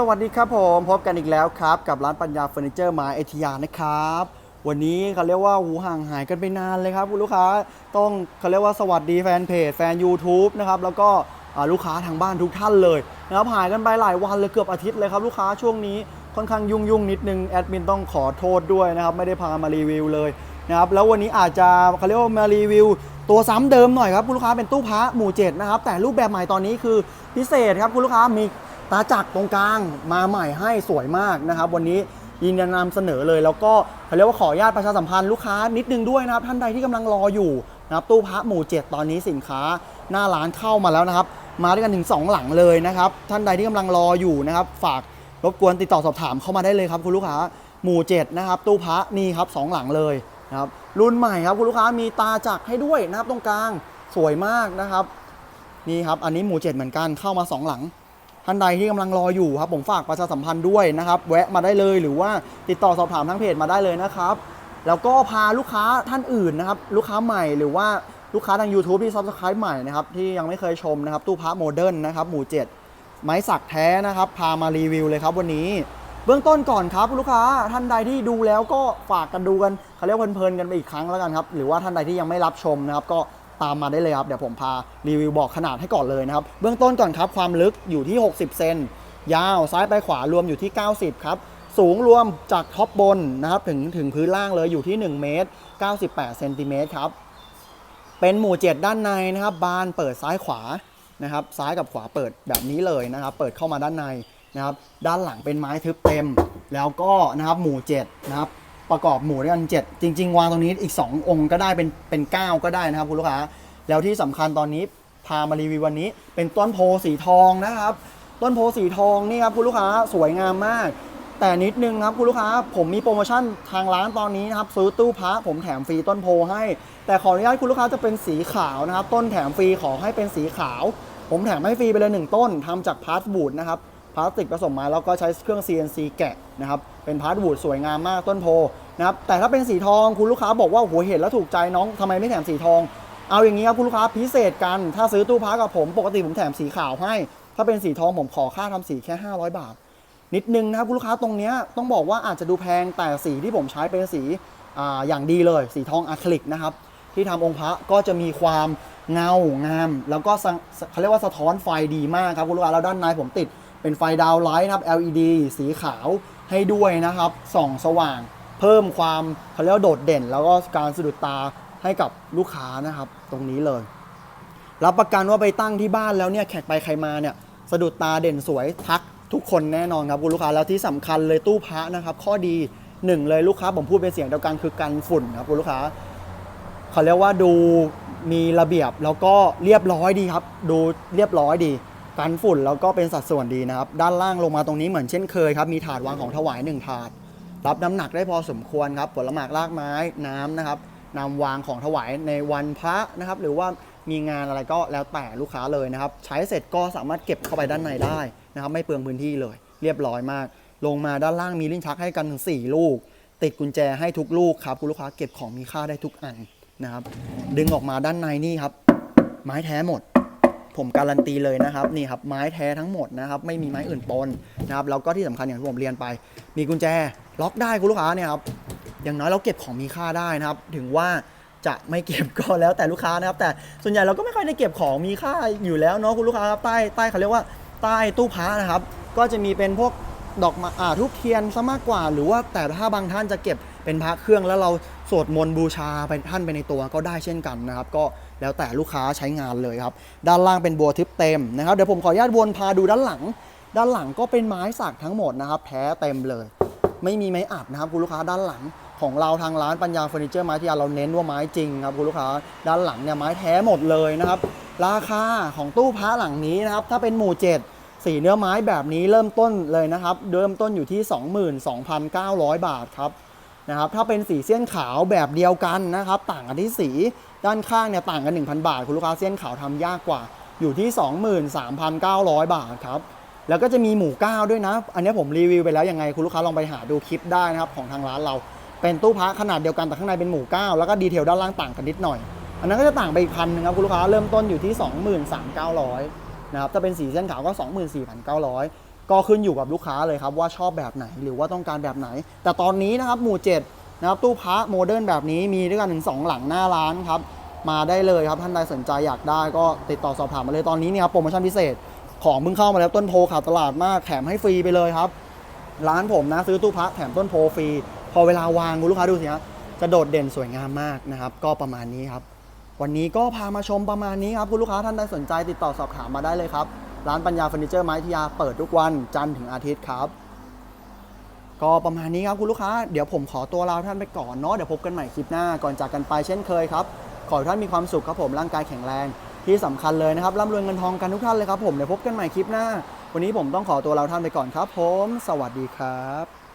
สวัสดีครับผมพบกันอีกแล้วครับ กับร้านปัญญาเฟอร์นิเจอร์ไม้เอทยานะครับ วันนี้เขาเรียกว่าหูห่างหายกันไปนานเลยครับคุณลูกค้าต้องเขาเรียกว่าสวัสดีแฟนเพจแฟน YouTube นะครับแล้วก็ลูกค้าทางบ้านทุกท่านเลยนะครับหายกันไปหลายวันเลยเกือบอาทิตย์เลยครับลูกค้าช่วงนี้ค่อนข้างยุ่งยุ่งนิดนึงแอดมินต้องขอโทษด้วยนะครับไม่ได้พามารีวิวเลยนะครับแล้ววันนี้อาจจะเขาเรียกว่ามารีวิว ตัวซ้ำเดิมหน่อยครับคุณลูกค้าเป็นตู้พระหมู่เจ็ดนะครับแต่รูปแบบใหม่ตอนนี้คือพิเศษครับคุณลูกค้ามี ตาจักรตรงกลางมาใหม่ให้สวยมากนะครับ วันนี้ยินดีนำเสนอเลย แล้วก็เขาเรียกว่าขออนุญาตประชาสัมพันธ์ลูกค้านิดนึงด้วยนะครับ ท่านใดที่กำลังรออยู่นะครับตู้พระหมู่เจ็ดตอนนี้สินค้าหน้าร้านเข้ามาแล้วนะครับ มาด้วยกันถึง 2 หลังเลยนะครับ ท่านใดที่กำลังรออยู่นะครับ ฝากรบกวนติดต่อสอบถามเข้ามาได้เลยครับคุณลูกค้าหมู่เจ็ดนะครับ ตู้พระนี่ครับสองหลังเลยนะครับรุ่นใหม่ครับคุณลูกค้ามีตาจักรให้ด้วยนะครับตรงกลางสวยมากนะครับนี่ครับอันนี้หมู่เจ็ดเหมือนกันเข้ามา 2 หลัง ท่านใดที่กำลังรออยู่ครับผมฝากประชาสัมพันธ์ด้วยนะครับ แวะมาได้เลยหรือว่าติดต่อสอบถามทางเพจมาได้เลยนะครับ แล้วก็พาลูกค้าท่านอื่นนะครับ ลูกค้าใหม่หรือว่าลูกค้าทาง YouTube ที่ซับสไคร b e ใหม่นะครับที่ยังไม่เคยชมนะครับตู้พระโมเดิร์นนะครับหมู่ 7 ไม้สักแท้นะครับ พามารีวิวเลยครับวันนี้เบื้องต้นก่อนครับลูกค้าท่านใดที่ดูแล้วก็ฝากกันดูกันเขาเรียกเพลินๆกันไปอีกครั้งแล้วกันครับ หรือว่าท่านใดที่ยังไม่รับชมนะครับ ก็ ตามมาได้เลยครับ เดี๋ยวผมพารีวิวบอกขนาดให้ก่อนเลยนะครับ เบื้องต้นก่อนครับ ความลึกอยู่ที่ 60 เซน ยาวซ้ายไปขวารวมอยู่ที่ 90 ครับ สูงรวมจากท็อปบนนะครับถึงถึงพื้นล่างเลยอยู่ที่ 1 เมตร 98 เซนติเมตรครับ เป็นหมู่ 7 ด้านในนะครับ บานเปิดซ้ายขวานะครับ ซ้ายกับขวาเปิดแบบนี้เลยนะครับ เปิดเข้ามาด้านในนะครับ ด้านหลังเป็นไม้ทึบเต็ม แล้วก็นะครับหมู่ 7 นะครับ ประกอบหมู่ด้วยกัน 7 จริง ๆ วางตรงนี้อีก 2 องค์ก็ได้เป็นเป็น 9 ก็ได้นะครับคุณลูกค้า แล้วที่สำคัญตอนนี้พามารีวิววันนี้ เป็นต้นโพสีทองนะครับ ต้นโพสีทองนี่ครับคุณลูกค้าสวยงามมาก แต่นิดนึงครับคุณลูกค้าผมมีโปรโมชั่นทางร้านตอนนี้นะครับซื้อตู้พระผมแถมฟรีต้นโพให้ แต่ขออนุญาตคุณลูกค้าจะเป็นสีขาวนะครับ ต้นแถมฟรีขอให้เป็นสีขาว ผมแถมให้ฟรีไปเลยหนึ่งต้นทำจากพาสบูดนะครับ พลาสติกผสมมาแล้วก็ใช้เครื่อง CNC แกะนะครับเป็นพาสบูดสวยงามมากต้นโพนะครับแต่ถ้าเป็นสีทองคุณลูกค้าบอกว่าโอ้โหเห็นแล้วถูกใจน้องทำไมไม่แถมสีทอง เอาอย่างนี้ครับคุณลูกค้าพิเศษกัน ถ้าซื้อตู้พระกับผมปกติผมแถมสีขาวให้ ถ้าเป็นสีทองผมขอค่าทำสีแค่ 500 บาท นิดนึงนะครับคุณลูกค้าตรงนี้ต้องบอกว่าอาจจะดูแพงแต่สีที่ผมใช้เป็นสีออย่างดีเลย สีทองอะคริลิกนะครับที่ทำองค์พระก็จะมีความเงางาม แล้วก็เขาเรียกว่าสะท้อนไฟดีมากครับคุณลูกค้าแล้วด้านในผมติด เป็นไฟดาวไลท์นะครับ LED สีขาวให้ด้วยนะครับ ส่องสว่าง เพิ่มความเขาเรียกว่าโดดเด่น แล้วก็การสะดุดตาให้กับลูกค้านะครับ ตรงนี้เลย รับประกันว่าไปตั้งที่บ้านแล้วเนี่ยแขกไปใครมาเนี่ยสะดุดตาเด่นสวยทักทุกคนแน่นอนครับคุณลูกค้าแล้วที่สำคัญเลยตู้พระนะครับ ข้อดีหนึ่งเลยลูกค้าผมพูดเป็นเสียงเดียวกันคือกันฝุ่นครับคุณลูกค้าเขาเรียกว่าดูมีระเบียบแล้วก็เรียบร้อยดีครับ ดูเรียบร้อยดี กันฝุ่นแล้วก็เป็นสัดส่วนดีนะครับ ด้านล่างลงมาตรงนี้เหมือนเช่นเคยครับ มีถาดวางของถวายหนึ่งถาด รับน้ำหนักได้พอสมควรครับ ผลหมากรากไม้น้ำนะครับนำวางของถวายในวันพระนะครับ หรือว่ามีงานอะไรก็แล้วแต่ลูกค้าเลยนะครับ ใช้เสร็จก็สามารถเก็บเข้าไปด้านในได้นะครับ ไม่เปลืองพื้นที่เลย เรียบร้อยมาก ลงมาด้านล่างมีลิ้นชักให้กันถึง4ลูก ติดกุญแจให้ทุกลูกครับคุณลูกค้าเก็บของมีค่าได้ทุกอันนะครับ ดึงออกมาด้านในนี่ครับ ไม้แท้หมด ผมการันตีเลยนะครับนี่ครับไม้แท้ทั้งหมดนะครับไม่มีไม้อื่นปนนะครับแล้วก็ที่สำคัญอย่างที่ผมเรียนไป มีกุญแจล็อกได้คุณลูกค้าเนี่ยครับอย่างน้อยเราเก็บของมีค่าได้นะครับ ถึงว่าจะไม่เก็บก็แล้วแต่ลูกค้านะครับ แต่ส่วนใหญ่เราก็ไม่ค่อยได้เก็บของมีค่าอยู่แล้วเนาะคุณลูกค้าครับใต้ใต้เขาเรียกว่าใต้ตู้พ้านะครับ ก็จะมีเป็นพวก ดอกมาอ่าทุบเทียนซะมากกว่า หรือว่าแต่ถ้าบางท่านจะเก็บเป็นพระเครื่องแล้วเราสวดมนต์บูชาไปท่านไปในตัวก็ได้เช่นกันนะครับ ก็แล้วแต่ลูกค้าใช้งานเลยครับ ด้านล่างเป็นบัวทึบเต็มนะครับเดี๋ยวผมขออนุญาตวนพาดูด้านหลัง ด้านหลังก็เป็นไม้สักทั้งหมดนะครับแท้เต็มเลย ไม่มีไม้อัดนะครับคุณลูกค้าด้านหลังของเราทางร้านปัญญาเฟอร์นิเจอร์ไม้ที่เราเน้นว่าไม้จริงครับคุณลูกค้าด้านหลังเนี่ยไม้แท้หมดเลยนะครับ ราคาของตู้พระหลังนี้นะครับถ้าเป็นหมู่ 7 สีเนื้อไม้แบบนี้เริ่มต้นเลยนะครับ เริ่มต้นอยู่ที่ 22,900 บาทครับนะครับ ถ้าเป็นสีเส้นขาวแบบเดียวกันนะครับ ต่างกันที่สีด้านข้างเนี่ยต่างกัน 1,000 บาท คุณลูกค้าเส้นขาวทำยากกว่าอยู่ที่ 23,900 บาทครับ แล้วก็จะมีหมูก้าวด้วยนะ อันนี้ผมรีวิวไปแล้วยังไงคุณลูกค้าลองไปหาดูคลิปได้นะครับของทางร้านเรา เป็นตู้พระขนาดเดียวกันแต่ข้างในเป็นหมูก้าวแล้วก็ดีเทลด้านล่างต่างกันนิดหน่อย อันนั้นก็จะต่างไปอีกพันนึงครับคุณลูกค้าเริ่มต้นอยู่ที่ 23,900 นะครับถ้าเป็นสีเส้นขาวก็ 24,900 ก็ขึ้นอยู่กับลูกค้าเลยครับว่าชอบแบบไหนหรือว่าต้องการแบบไหน แต่ตอนนี้นะครับหมู่7นะครับตู้พระโมเดิร์นแบบนี้มีด้วยกันถึงสองหลังหน้าร้านครับมาได้เลยครับท่านใดสนใจอยากได้ก็ติดต่อสอบถามมาเลยตอนนี้เนี่ยครับโปรโมชั่นพิเศษของเพิ่งเข้ามาแล้วต้นโพขาดตลาดมากแถมให้ฟรีไปเลยครับ ร้านผมนะซื้อตู้พระแถมต้นโพฟรี พอเวลาวางคุณลูกค้าดูสิฮะจะโดดเด่นสวยงามมากนะครับ ก็ประมาณนี้ครับ วันนี้ก็พามาชมประมาณนี้ครับ คุณลูกค้าท่านใดสนใจติดต่อสอบถามมาได้เลยครับ ร้านปัญญาเฟอร์นิเจอร์ไม้ทิยาเปิดทุกวันจันทร์ถึงอาทิตย์ครับ ก็ประมาณนี้ครับคุณลูกค้าเดี๋ยวผมขอตัวลาท่านไปก่อนเนาะเดี๋ยวพบกันใหม่คลิปหน้าก่อนจากกันไปเช่นเคยครับ ขอให้ท่านมีความสุขครับผมร่างกายแข็งแรง ที่สำคัญเลยนะครับร่ำรวยเงินทองกันทุกท่านเลยครับผมเดี๋ยวพบกันใหม่คลิปหน้า วันนี้ผมต้องขอตัวลาท่านไปก่อนครับ ผม สวัสดีครับ